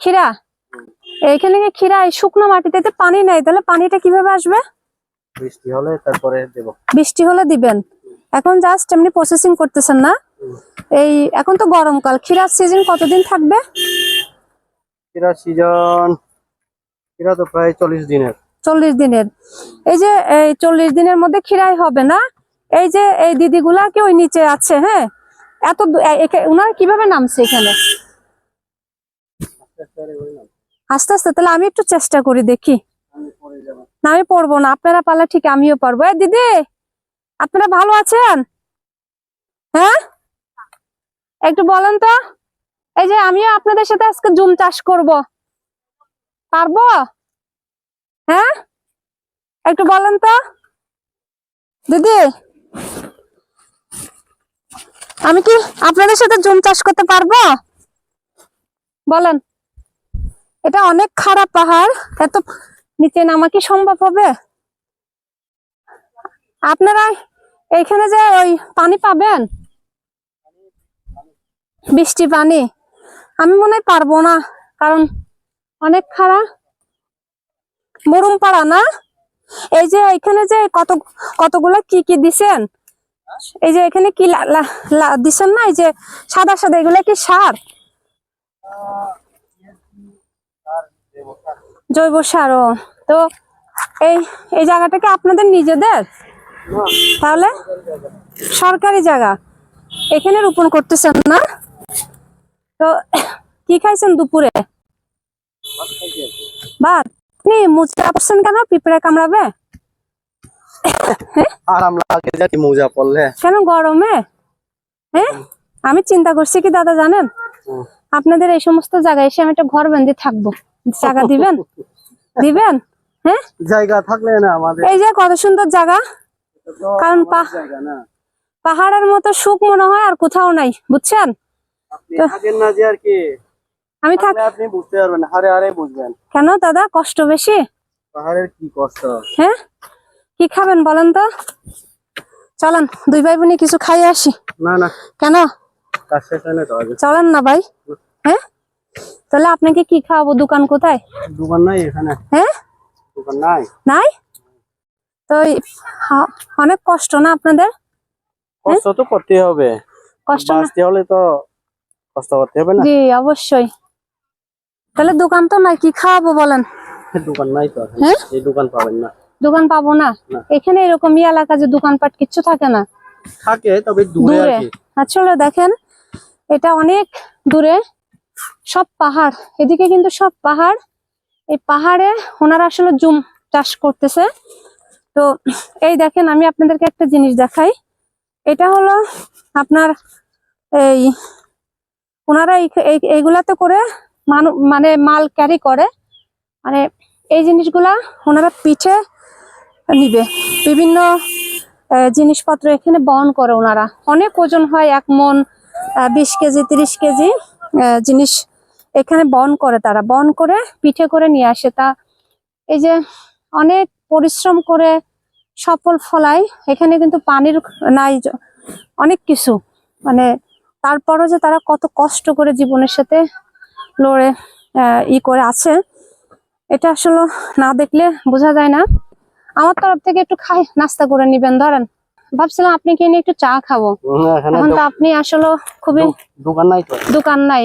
খিরা এইখানে কি খিরা এই শুকনো মাটিতে পানি নাই তাহলে পানিটা কীভাবে আসবে? বৃষ্টি হলে তারপরে দেবো। বৃষ্টি হলে দিবেন। এখন জাস্ট এমনি প্রসেসিং করতেছেন না? এই এখন তো গরমকাল খিরার সিজন কতদিন থাকবে? কিরা সিজন কিরা তো প্রায় চল্লিশ দিনের। চল্লিশ দিনের। এই যে এই চল্লিশ দিনের মধ্যে খিরাই হবে না? এই যে এই দিদিগুলা কি ওই নিচে আছে হ্যাঁ? এত উনারা কীভাবে নামছে এখানে? আস্তে আস্তে, তাহলে আমি একটু চেষ্টা করি, দেখি। না, আমি পড়ব না, আপনারা পারলে ঠিক আমিও পারব দিদি, আপনারা ভালো আছেন? হ্যাঁ? একটু বলেন তো। এই যে, আমিও আপনাদের সাথে আজকে জুম চাষ করব। পারব? হ্যাঁ? একটু বলেন তো। দিদি, আমি কি আপনাদের সাথে জুম চাষ করতে পারব? বলেন। এটা অনেক খারাপ পাহাড়। এত নিচে নামা কি সম্ভব হবে? আপনারা এইখানে যে ওই পানি পাবেন? বৃষ্টি পানি। আমি মনে পারব না, কারণ অনেক খারাপ। মরুম পাড়া না? এই যে এখানে যে কত, কতগুলো কি কি দিছেন? এই যে এখানে কি দিছেন না? এই যে সাদা সাদা, এগুলো কি সার? জৈব সার ও তো এই এই জায়গাটা কি আপনাদের নিজেদের? তাহলে সরকারি জায়গা। এখানে রোপণ করতেছেন না? তো কি খাইছেন দুপুরে? ভাত। আপনি কেন? পিঁপড়ে কামড়াবে? আরাম লাগে জানি মোজা পড়লে। কেন গরমে? হ্যাঁ? আমি চিন্তা করছি কি দাদা জানেন। আপনাদের এই সমস্ত জায়গায় এসে আমি একটা ঘর বেঁধে থাকব। জায়গা দিবেন? দিবেন? হ্যাঁ? জায়গা থাকলে না আমাদের এই যে কত সুন্দর জায়গা। কারণ পাহাড়ের মতো সুখ মনে হয় আর কোথাও নাই বুঝছেন? না যে আর কি। আমি থাক আপনি বুঝতে পারবেন হারে হারে বুঝবেন। কেন দাদা কষ্ট বেশি? পাহাড়ের কি কষ্ট? হ্যাঁ? কি খাবেন বলেন তো? চলেন দুই ভাই বোনে কিছু খাই আসি। না না। কেন? চলেন না ভাই। তাহলে আপনাকে কি খাওয়াবো? দোকান কোথায়? দোকান নাই এখানে। হ্যাঁ? দোকান নাই। নাই? তো অনেক কষ্ট না আপনাদের? কষ্ট তো করতে হবে। কষ্ট বাঁচতে হলে তো কষ্ট করতে হবে না। জি অবশ্যই। তাহলে দোকান তো নাই কি খাওয়াবো বলেন? দোকান নাই তো হ্যাঁ? এই দোকান পাবেন না। দোকান পাবো না। এখানে এরকমই এলাকা যে দোকানপাট কিচ্ছু থাকে না? থাকে তবে দূরে আসলে দেখেন। এটা অনেক দূরে। সব পাহাড়, এদিকে কিন্তু সব পাহাড়। এই পাহাড়ে ওনারা আসলে জুম চাষ করতেছে। তো এই দেখেন, আমি আপনাদেরকে একটা জিনিস দেখাই। এটা হলো আপনার এই, ওনারা এই- এই- এইগুলাতে করে মানু মানে মাল ক্যারি করে। মানে এই জিনিসগুলা ওনারা পিঠে নিবে। বিভিন্ন জিনিসপত্র এখানে বহন করে ওনারা। অনেক ওজন হয় এক মন বিশ কেজি, তিরিশ কেজি। জিনিস এখানে বন করে তারা। বন করে পিঠে করে নিয়ে আসে। তা এই যে অনেক পরিশ্রম করে সফল ফলায় এখানে কিন্তু পানির নাই অনেক কিছু। মানে তারপরও যে তারা কত কষ্ট করে জীবনের সাথে লড়ে ই করে আছে, এটা আসলে না দেখলে বোঝা যায় না। আমার তরফ থেকে একটু খাই, নাস্তা করে নিবেন, ধরেন। ভাবছিলাম আপনি কি নিয়ে একটু চা খাব। এখন তো আপনি আসলে খুবই দোকান নাই দোকান নাই।